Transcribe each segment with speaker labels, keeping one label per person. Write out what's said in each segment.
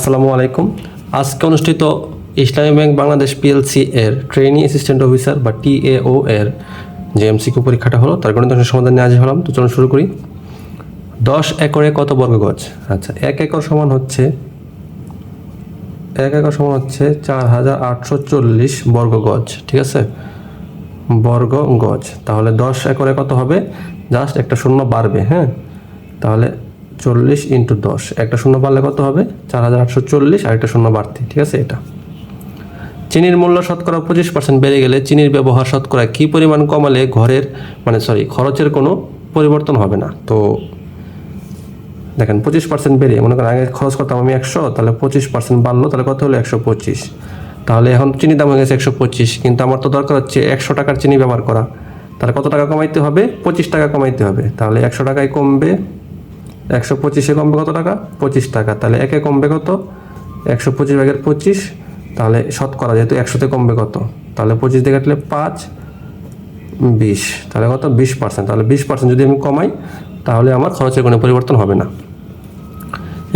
Speaker 1: আসসালামু আলাইকুম। আজকে অনুষ্ঠিত ইসলামী ব্যাংক বাংলাদেশ পিএলসি এর ট্রেনিং অ্যাসিস্ট্যান্ট অফিসার বা টিএও এর যে এমসিকিউ পরীক্ষাটা হলো, তার গণিত সমাধান নিয়ে আজ হলাম। তো চলুন শুরু করি। দশ একরে কত বর্গ গজ আচ্ছা এক একর সমান হচ্ছে, এক একর সমান হচ্ছে চার হাজার আটশো চল্লিশ বর্গ গজ ঠিক আছে? বর্গ গজ তাহলে দশ একরে কত হবে? জাস্ট একটা শূন্য বাড়বে হ্যাঁ? তাহলে চল্লিশ ইন্টু দশ। একটা শূন্য বাড়লে কত হবে? চার হাজার আটশো চল্লিশ আর একটা শূন্য বাড়তি, ঠিক আছে? এটা। চিনির মূল্য শতকরা পঁচিশ পার্সেন্ট বেড়ে গেলে চিনির ব্যবহার শতকরা কী পরিমাণ কমালে ঘরের মানে সরি খরচের কোনো পরিবর্তন হবে না? তো দেখেন, পঁচিশ পার্সেন্ট বেড়ে, মনে করেন আগে খরচ করতাম আমি একশো, তাহলে পঁচিশ পার্সেন্ট বাড়লো, তাহলে কত হলো? একশো পঁচিশ। তাহলে এখন চিনি দাম হয়ে গেছে একশো পঁচিশ, কিন্তু আমার তো দরকার হচ্ছে একশো টাকার চিনি ব্যবহার করা। তাহলে কত টাকা কমাইতে হবে? পঁচিশ টাকা কমাইতে হবে। তাহলে একশো টাকায় কমবে একশো পঁচিশে কমবে কত টাকা? পঁচিশ টাকা। তাহলে একে কমবে কত? একশো পঁচিশ ভাগের পঁচিশ, তাহলে শতকরা, যেহেতু একশোতে কমবে কত? তাহলে পঁচিশ দিয়ে কাটলে পাঁচ, বিশ। তাহলে কত? বিশ পার্সেন্ট তাহলে বিশ পার্সেন্ট যদি আমি কমাই, তাহলে আমার খরচের কোনো পরিবর্তন হবে না।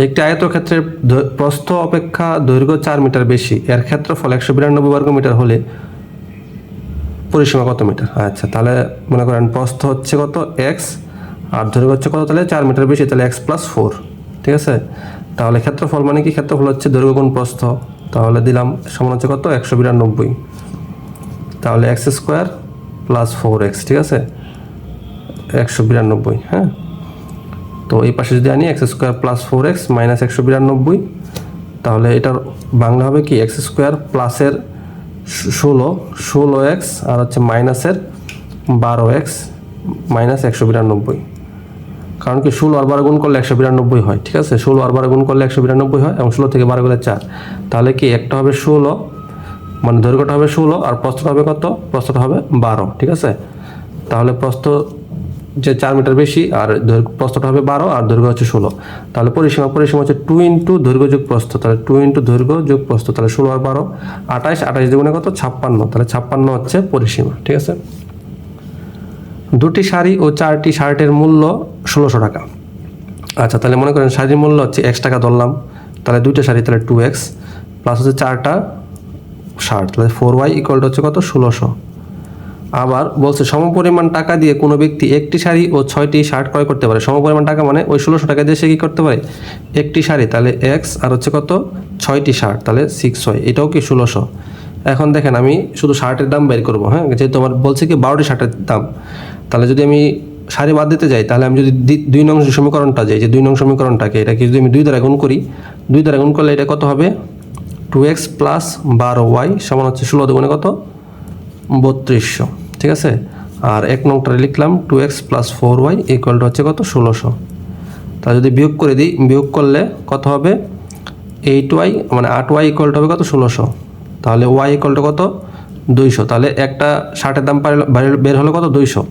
Speaker 1: একটি আয়তক্ষেত্রের প্রস্থ অপেক্ষা দৈর্ঘ্য চার মিটার বেশি। এর ক্ষেত্রফল একশো বিরানব্বই বর্গ মিটার হলে পরিসীমা কত মিটার? আচ্ছা তাহলে মনে করেন প্রস্থ হচ্ছে কত? এক্স আর দৈর্ঘ্য হচ্ছে কত তাহলে? চার মিটার বেশি, তাহলে এক্স প্লাস ফোর ঠিক আছে? তাহলে ক্ষেত্রফল মানে কি? ক্ষেত্রফল হচ্ছে দৈর্ঘ্য গুণ প্রস্থ। তাহলে দিলাম, সমান হচ্ছে কত? একশো বিরানব্বই। তাহলে x square plus four x ঠিক আছে? একশো বিরানব্বই হ্যাঁ? তো এই পাশে যদি আনি x square plus four x minus একশো বিরানব্বই, তাহলে এটার বাংলা হবে কি? এক্স স্কোয়ার প্লাসের ষোলো ষোলো এক্স আর হচ্ছে মাইনাসের বারো এক্স মাইনাস একশো বিরানব্বই। কারণ কি ষোলো আর বারো গুণ করলে একশো বিরানব্বই হয়, ঠিক আছে? ষোলো আর বারো গুণ করলে একশো বিরানব্বই হয় এবং ষোলো থেকে বারো গেলে চার। তাহলে কি একটা হবে ষোলো মানে দৈর্ঘ্যটা হবে ষোলো আর প্রস্থটা হবে কত? প্রস্থটা হবে বারো, ঠিক আছে? তাহলে প্রস্ত যে চার মিটার বেশি আর প্রস্থটা হবে বারো আর দৈর্ঘ্য হচ্ছে ষোলো। তাহলে পরিসীমা পরিসীমা হচ্ছে টু ইন্টু দৈর্ঘ্য যোগ প্রস্থ। তাহলে টু ইন্টু দৈর্ঘ্য যোগ প্রস্থ, তাহলে ষোলো আর বারো, আঠাশ আঠাইশ দুগুণে কত? ছাপ্পান্ন। তাহলে ছাপ্পান্ন হচ্ছে পরিসীমা, ঠিক আছে? দুটি শাড়ি ও চারটি শার্টের মূল্য ষোলোশো টাকা। আচ্ছা তাহলে মনে করেন শাড়ির মূল্য হচ্ছে এক্স টাকা ধরলাম, তাহলে দুইটা শাড়ি তাহলে টু এক্স প্লাস হচ্ছে চারটা শার্ট, তাহলে ফোর ওয়াই ইকুয়াল হচ্ছে কত? ষোলোশো। আবার বলছে সমপরিমাণ টাকা দিয়ে কোনো ব্যক্তি একটি শাড়ি ও ছয়টি শার্ট ক্রয় করতে পারে। সমপরিমাণ টাকা মানে ওই ষোলোশো টাকা দিয়ে সে কী করতে পারে? একটি শাড়ি, তাহলে এক্স আর হচ্ছে কত? ছয়টি শার্ট, তাহলে সিক্স ওয়াই এটাও কি ষোলোশো? এখন দেখেন আমি শুধু শার্টের দাম বের করব হ্যাঁ? যেহেতু আমার বলছে কি বারোটি শার্টের দাম। তাহলে যদি আমি শাড়ি বাদ দিতে যাই, তাহলে আমি যদি দুই নং সমীকরণটা যাই যে দুই নং সমীকরণটাকে, এটাকে যদি আমি দুই দ্বারা গুণ করি, দুই দ্বারা গুণ করলে এটা কত হবে? টু এক্স প্লাস বারো ওয়াই সমান হচ্ছে ষোলো দুগুণে কত? বত্রিশশো, ঠিক আছে? আর এক নংটা লিখলাম two x plus four y equal হচ্ছে কত? ষোলোশো। তা যদি বিয়োগ করে দিই, বিয়োগ করলে কত হবে? এইট ওয়াই মানে আট ওয়াই ইকুয়াল হবে কত? ষোলোশো। তাহলে ওয়াই ইকুয়াল কত? দুইশো। তাহলে একটা শার্টের দাম বের হলো কত? দুইশো।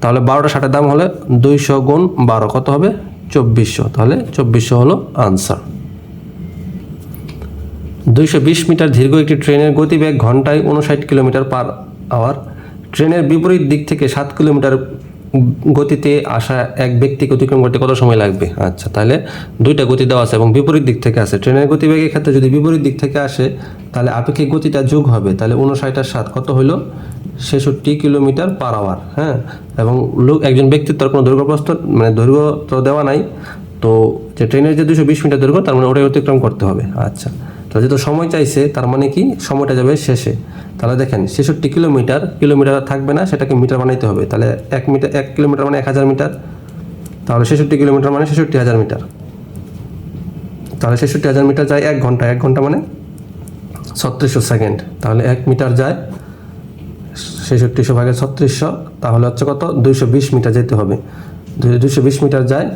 Speaker 1: তাহলে বারোটা শার্টের দাম হলে দুইশো গুণ বারো কত হবে? চব্বিশশো। তাহলে চব্বিশশো হলো আনসার দুইশো বিশ মিটার দীর্ঘ একটি ট্রেনের গতিবেগ ঘন্টায় উনষাট কিলোমিটার পার আওয়ার ট্রেনের বিপরীত দিক থেকে সাত কিলোমিটার গতিতে আসা এক ব্যক্তিকে অতিক্রম করতে কত সময় লাগবে? আচ্ছা তাহলে দুইটা গতি দেওয়া আছে এবং বিপরীত দিক থেকে আসে ট্রেনের গতিবেগের ক্ষেত্রে যদি বিপরীত দিক থেকে আসে, তাহলে আপেক্ষিক গতিটা যোগ হবে। তাহলে উনষাট আর সাত কত হইল? ছেষট্টি কিলোমিটার পার আওয়ার হ্যাঁ? এবং লোক, একজন ব্যক্তির তার কোনো দৈর্ঘ্য প্রস্থ মানে দৈর্ঘ্য তো দেওয়া নাই। তো যে ট্রেনের যে দুশো বিশ মিটার দৈর্ঘ্য, তার মানে ওটাই অতিক্রম করতে হবে। আচ্ছা তাহলে যেহেতু সময় চাইছে, তার মানে কি? সময়টা যাবে শেষে। তাহলে দেখেন, ছেষট্টি কিলোমিটার কিলোমিটার থাকবে না, সেটাকে মিটার বানাইতে হবে। তাহলে এক মিটার, এক কিলোমিটার মানে এক হাজার মিটার। তাহলে ছেষট্টি কিলোমিটার মানে ছেষট্টি হাজার মিটার। তাহলে ছেষট্টি হাজার মিটার যায় এক ঘণ্টা। এক ঘণ্টা মানে ছত্রিশশো সেকেন্ড। তাহলে এক মিটার যায় ছেষট্টিশো ভাগের ছত্রিশশো, তাহলে হচ্ছে কত? দুইশো বিশ মিটার যেতে হবে। দুইশো বিশ মিটার যায়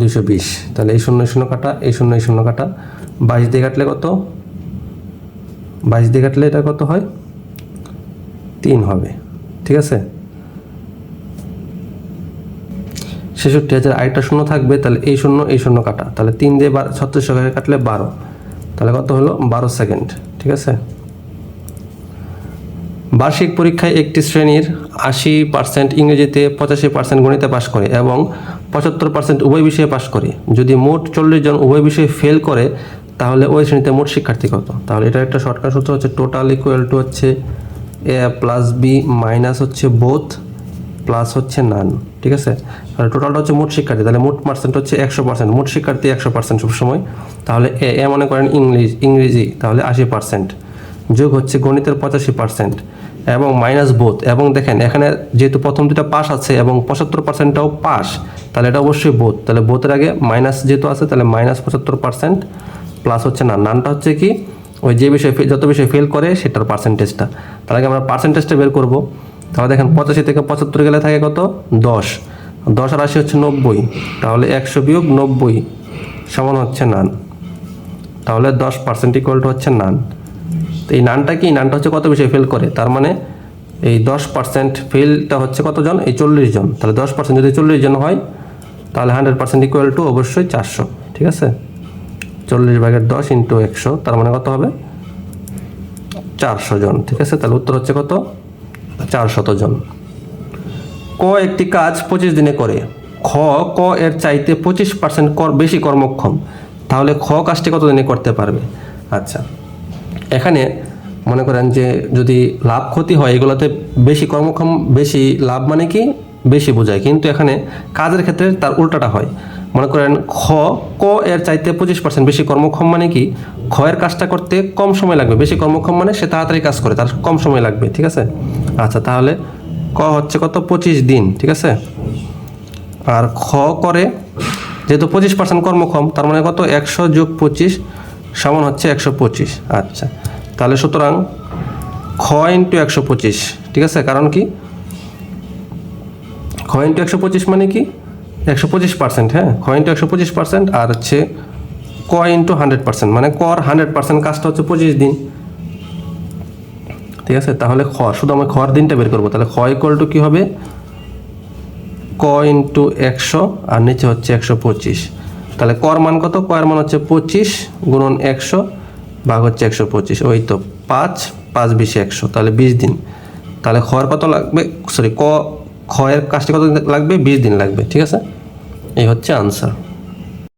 Speaker 1: দুইশো বিশ। তাহলে এই শূন্য শূন্য কাটা, এই শূন্য শূন্য কাটা। বাইশ দিয়ে কাটলে কত? বাইশ দিয়ে কাটলে এটা কত হয়? তিন হবে। ঠিক আছে? ছেষট্টি হাজার আরেকটা শূন্য থাকবে, তাহলে এই শূন্য এই শূন্য কাটা। তাহলে তিন দিয়ে বার ছত্রিশশো কাটলে বারো। তাহলে কত হলো? বারো সেকেন্ড। ঠিক আছে? বার্ষিক পরীক্ষায় একটি শ্রেণির আশি পার্সেন্ট ইংরেজিতে পঁচাশি পার্সেন্ট গণিতে পাশ করে এবং পঁচাত্তর পার্সেন্ট উভয় বিষয়ে পাশ করে। যদি মোট চল্লিশ জন উভয় বিষয়ে ফেল করে তাহলে ওই শ্রেণীতে মোট শিক্ষার্থী কত? তাহলে এটা একটা শর্টকাট সূত্র হচ্ছে টোটাল ইকুয়াল টু হচ্ছে এ প্লাস বি মাইনাস হচ্ছে বোথ প্লাস হচ্ছে নান ঠিক আছে? তাহলে টোটালটা হচ্ছে মোট শিক্ষার্থী, তাহলে মোট পার্সেন্ট হচ্ছে একশো পার্সেন্ট মোট শিক্ষার্থী একশো পার্সেন্ট সবসময়। তাহলে এ এ মনে করেন ইংলিশ, ইংরেজি, তাহলে আশি পার্সেন্ট যোগ হচ্ছে গণিতের পঁচাশি পার্সেন্ট এবং মাইনাস বোথ এবং দেখেন, এখানে যেহেতু প্রথম দুটা পাস আছে এবং পঁচাত্তর পার্সেন্টটাও পাস তাহলে এটা অবশ্যই বোথ তাহলে বোথের আগে মাইনাস যেহেতু আছে, তাহলে মাইনাস পঁচাত্তর পার্সেন্ট প্লাস হচ্ছে না। নানটা হচ্ছে কি, ওই যে বিষয়ে যত বিষয়ে ফেল করে সেটার পার্সেন্টেজটা তার আগে আমরা পার্সেন্টেজটা বের করব। তাহলে দেখেন পঁচাশি থেকে পঁচাত্তর গেলে থাকে কত? দশ। দশ আর আশি হচ্ছে নব্বই। তাহলে একশো বিয়োগ নব্বই সমান হচ্ছে নান তাহলে দশ পার্সেন্ট ইকুয়াল টু হচ্ছে নান তো এই নানটা কি? নানটা হচ্ছে কত বিষয়ে ফেল করে? তার মানে এই দশ পার্সেন্ট ফেলটা হচ্ছে কতজন? এই চল্লিশ জন। তাহলে দশ পার্সেন্ট যদি চল্লিশ জন হয়, তাহলে হান্ড্রেড পার্সেন্ট ইকুয়াল টু অবশ্যই চারশো। ঠিক আছে? চল্লিশ ভাগের দশ ইন্টু একশো, তার মানে কত হবে? চারশো জন, ঠিক আছে? তাহলে উত্তর হচ্ছে কত? চারশত জন। ক একটি কাজ পঁচিশ দিনে করে। খ, ক এর চাইতে পঁচিশ পার্সেন্ট কর, বেশি কর্মক্ষম। তাহলে খ কাজটি কত দিনে করতে পারবে? আচ্ছা। এখানে মনে করেন যে যদি লাভ ক্ষতি হয়, এগুলোতে বেশি কর্মক্ষম, বেশি লাভ মানে কি? বেশি বোঝায়। কিন্তু এখানে কাজের ক্ষেত্রে তার উল্টাটা হয়। মনে করেন, খ, ক এর চাইতে পঁচিশ পার্সেন্ট বেশি কর্মক্ষম মানে কি? খ এর কাজটা করতে কম সময় লাগবে। বেশি কর্মক্ষম মানে সে তাড়াতাড়ি কাজ করে, তার কম সময় লাগবে, ঠিক আছে? আচ্ছা তাহলে ক হচ্ছে কত? পঁচিশ দিন, ঠিক আছে? আর খ করে যেহেতু পঁচিশ পার্সেন্ট কর্মক্ষম, তার মানে কত? একশো যোগ পঁচিশ সমান হচ্ছে একশো পঁচিশ। আচ্ছা তাহলে সুতরাং খ ইন্টু একশো পঁচিশ, ঠিক আছে? কারণ কি? খ ইন্টু একশো পঁচিশ মানে কি? একশো পঁচিশ পার্সেন্ট হ্যাঁ? খ ইন্টু একশো পঁচিশ পার্সেন্ট আর হচ্ছে ক ইন্টু হান্ড্রেড পার্সেন্ট মানে কর হান্ড্রেড পার্সেন্ট কাজটা হচ্ছে পঁচিশ দিন। ঠিক আছে? তাহলে খ, শুধু আমি খর দিনটা বের করব। তাহলে খ ইকুয়াল টু কী হবে? ক ইন্টু একশো আর নিচে হচ্ছে একশো পঁচিশ। তাহলে কর মান কত? কয়ের মান হচ্ছে পঁচিশ গুণন একশো ভাগ হচ্ছে একশো পঁচিশ। ওই তো পাঁচ পাঁচ বিশে একশো। তাহলে বিশ দিন। তাহলে খয়ের কত লাগবে? সরি ক খয়ের কাজটি কত লাগবে? বিশ দিন লাগবে। ঠিক আছে? এই হচ্ছে আনসার